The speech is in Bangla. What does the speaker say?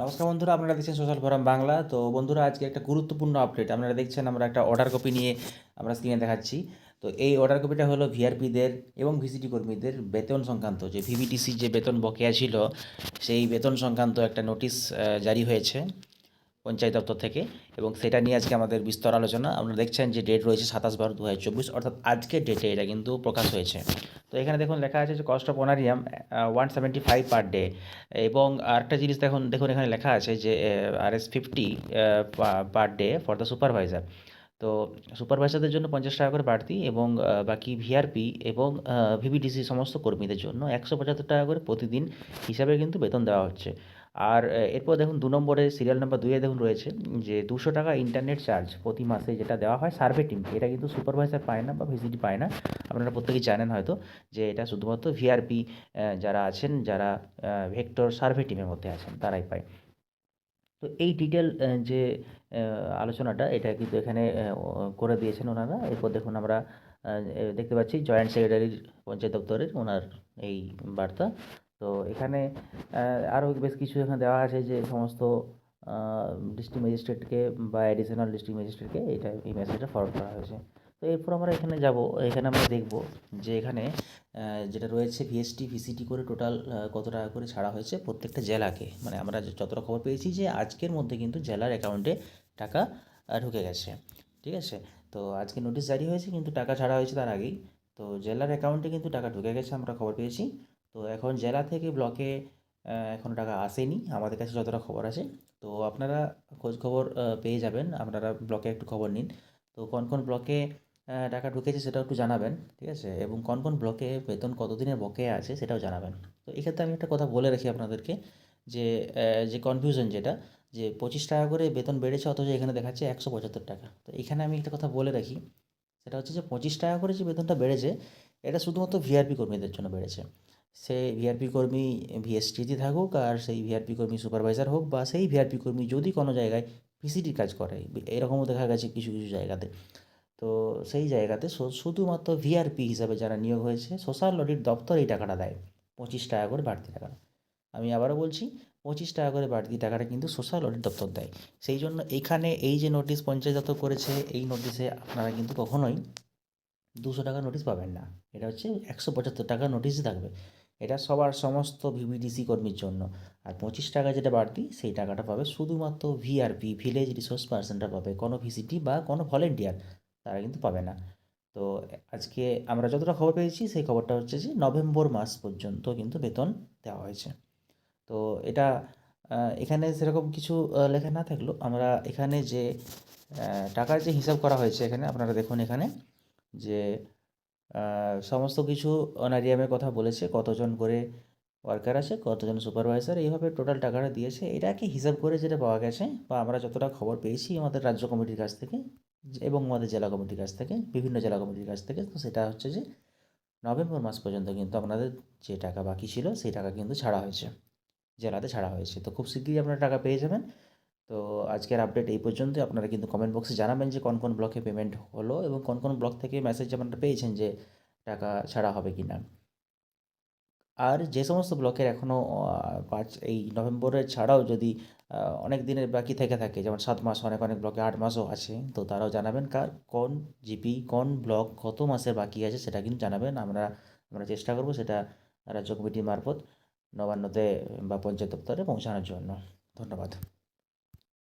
নমস্কার বন্ধুরা, আপনারা দেখছেন সোশ্যাল ফোরাম বাংলা। তো বন্ধুরা, আজকে একটা গুরুত্বপূর্ণ আপডেট আপনারা দেখছেন, আমরা একটা অর্ডার কপি নিয়ে আমরা স্ক্রিনে দেখাচ্ছি। তো এই অর্ডার কপিটা হলো ভিআরপিদের এবং ভিসিটি কর্মীদের বেতন সংক্রান্ত। যে ভিভিটিসি যে বেতন বকেয়া ছিল, সেই বেতন সংক্রান্ত একটা নোটিশ জারি হয়েছে। পঞ্চায়েত দপ্তর থেকে এবং সেটা নিয়ে আজকে আমাদের বিস্তর আলোচনা। আপনারা দেখছেন যে ডেট রয়েছে সাতাশ বারো দু হাজার চব্বিশ, অর্থাৎ আজকের ডেটে এটা কিন্তু প্রকাশ হয়েছে। তো এখানে দেখুন, লেখা আছে যে cost of honorarium one seventy five per day এবং আরেকটা জিনিস দেখুন দেখুন এখানে লেখা আছে যে R S fifty per day for the supervisor তো সুপারভাইজারদের জন্য পঞ্চাশ টাকা করে বাড়তি এবং বাকি ভিআরপি এবং ভিভিডিসি সমস্ত কর্মীদের জন্য একশো পঁচাত্তর টাকা করে প্রতিদিন হিসাবে কিন্তু বেতন দেওয়া হচ্ছে। আর এরপর দেখুন দু নম্বরে সিরিয়াল নাম্বার দুইয়ে দেখুন রয়েছে, যে দুশো টাকা ইন্টারনেট চার্জ প্রতি মাসে যেটা দেওয়া হয় সার্ভে টিমকে এটা কিন্তু সুপারভাইজার পায় না বা ভিসিটি পায় না। আপনারা প্রত্যেকেই জানেন হয়তো যে এটা শুধুমাত্র ভিআরপি যারা আছেন, যারা ভেক্টর সার্ভে টিমের মধ্যে আছেন, তারাই পায়। তো এই ডিটেল যে আলোচনাটা, এটা কিন্তু এখানে করে দিয়েছেন ওনারা। এরপর দেখুন আমরা দেখতে পাচ্ছি জয়েন্ট সেক্রেটারির পঞ্চায়েত দপ্তরের ওনার এই বার্তা। তো এখানে আরও বেশ কিছু এখানে দেওয়া আছে যে সমস্ত ডিস্ট্রিক্ট ম্যাজিস্ট্রেটকে বা অ্যাডিশনাল ডিস্ট্রিক্ট ম্যাজিস্ট্রেটকে এটা এই মেসেজটা ফরওয়ার্ড করা হয়েছে। তো এরপর আমরা এখানে যাব, এখানে আমরা দেখব যে এখানে যেটা রয়েছে ভিএসটি ভিসিটি করে টোটাল কত টাকা করে ছাড়া হয়েছে প্রত্যেকটা জেলাকে। মানে আমরা যতটা খবর পেয়েছি যে আজকের মধ্যে কিন্তু জেলার অ্যাকাউন্টে টাকা ঢুকে গেছে। ঠিক আছে? তো আজকে নোটিশ জারি হয়েছে, কিন্তু টাকা ছাড়া হয়েছে তার আগেই। তো জেলার অ্যাকাউন্টে কিন্তু টাকা ঢুকে গেছে, আমরা খবর পেয়েছি। তো এখন জেলা থেকে ব্লকে এখনও টাকা আসেনি। আমাদের কাছে যতটা খবর আছে। তো আপনারা খোঁজ খবর পেয়ে যাবেন। আপনারা ব্লকে একটু খবর নিন। তো কোন কোন ব্লকে টাকা ঢুকেছে সেটাও একটু জানাবেন, ঠিক আছে? এবং কোন কোন ব্লকে বেতন কতদিনের বকেয়া আছে সেটাও জানাবেন। তো এক্ষেত্রে আমি একটা কথা বলে রাখি আপনাদেরকে যে যে কনফিউশন যেটা, যে পঁচিশ টাকা করে বেতন বেড়েছে অথচ এখানে দেখাচ্ছে একশো পঁচাত্তর টাকা। তো এখানে আমি একটা কথা বলে রাখি, সেটা হচ্ছে যে পঁচিশ টাকা করে যে বেতনটা বেড়েছে, এটা শুধুমাত্র ভিআরপি কর্মীদের জন্য বেড়েছে। সে ভিআরপি কর্মী ভিএসটিতে থাকুক আর সেই ভিআরপি কর্মী সুপারভাইজার হোক বা সেই ভিআরপি কর্মী যদি কোনো জায়গায় ভিসিটির কাজ করে, এরকমও দেখা গেছে কিছু কিছু জায়গাতে। তো সেই জায়গাতে শুধুমাত্র ভিআরপি হিসাবে যারা নিয়োগ হয়েছে, সোশ্যাল অডিট দপ্তর এই টাকাটা দেয়, পঁচিশ টাকা করে বাড়তি টাকাটা আমি আবারও বলছি, পঁচিশ টাকা করে বাড়তি টাকাটা কিন্তু সোশ্যাল অডিট দপ্তর দেয়। সেই জন্য এইখানে এই যে নোটিশ পঞ্চায়েত দপ্তর করেছে, এই নোটিশে আপনারা কিন্তু কখনোই দুশো টাকা নোটিশ পাবেন না। এটা হচ্ছে একশো পঁচাত্তর টাকা নোটিশই থাকবে। এটা সবার সমস্ত ভিভিডিসি কর্মীর জন্য। আর পঁচিশ টাকা যেটা বাড়তি, সেই টাকাটা পাবে শুধুমাত্র ভিআরপি ভিলেজ রিসোর্স পার্সনটা পাবে। কোনো ভিসিটি বা কোনো ভলেন্টিয়ার তারা কিন্তু পাবে না। তো আজকে আমরা যতটা খবর পেয়েছি, সেই খবরটা হচ্ছে যে নভেম্বর মাস পর্যন্ত কিন্তু বেতন দেওয়া হয়েছে। তো এটা এখানে সেরকম কিছু লেখা না থাকলেও আমরা এখানে যে টাকার যে হিসাব করা হয়েছে এখানে, আপনারা দেখুন এখানে যে সমস্ত কিছু অনারিয়ামের কথা বলেছে, কতজন করে ওয়ার্কার আছে, কতজন সুপারভাইজার এইভাবে টোটাল টাকাটা দিয়েছে। এটাকে হিসাব করে যেটা পাওয়া গেছে বা আমরা যতটা খবর পেয়েছি আমাদের রাজ্য কমিটির কাছ থেকে এবং আমাদের জেলা কমিটির কাছ থেকে, বিভিন্ন জেলা কমিটির কাছ থেকে, তো সেটা হচ্ছে যে নভেম্বর মাস পর্যন্ত কিন্তু আপনাদের যে টাকা বাকি ছিল, সেই টাকা কিন্তু ছাড়া হয়েছে, জেলাতে ছাড়া হয়েছে। তো খুব শীঘ্রই আপনারা টাকা পেয়ে যাবেন। তো আজকের আপডেট এই পর্যন্তই। আপনারা কিন্তু কমেন্ট বক্সে জানাবেন যে কোন কোন ব্লকে পেমেন্ট হলো এবং কোন কোন ব্লক থেকে মেসেজ আপনারা পেয়েছেন যে টাকা ছাড়া হবে কি না আর যে সমস্ত ব্লকের এখনও পাঁচ, এই নভেম্বরের ছাড়াও যদি অনেক দিনের বাকি থেকে থাকে, যেমন সাত মাস, অনেক অনেক ব্লকে আট মাসও আছে, তো তারাও জানাবেন কার, কোন জিপি কোন ব্লক কত মাসের বাকি আছে সেটা কিন্তু জানাবেন। আমরা আমরা চেষ্টা করব সেটা রাজ্য কমিটি মারফত নবান্নতে বা পঞ্চায়েত দপ্তরে পৌঁছানোর জন্য। ধন্যবাদ।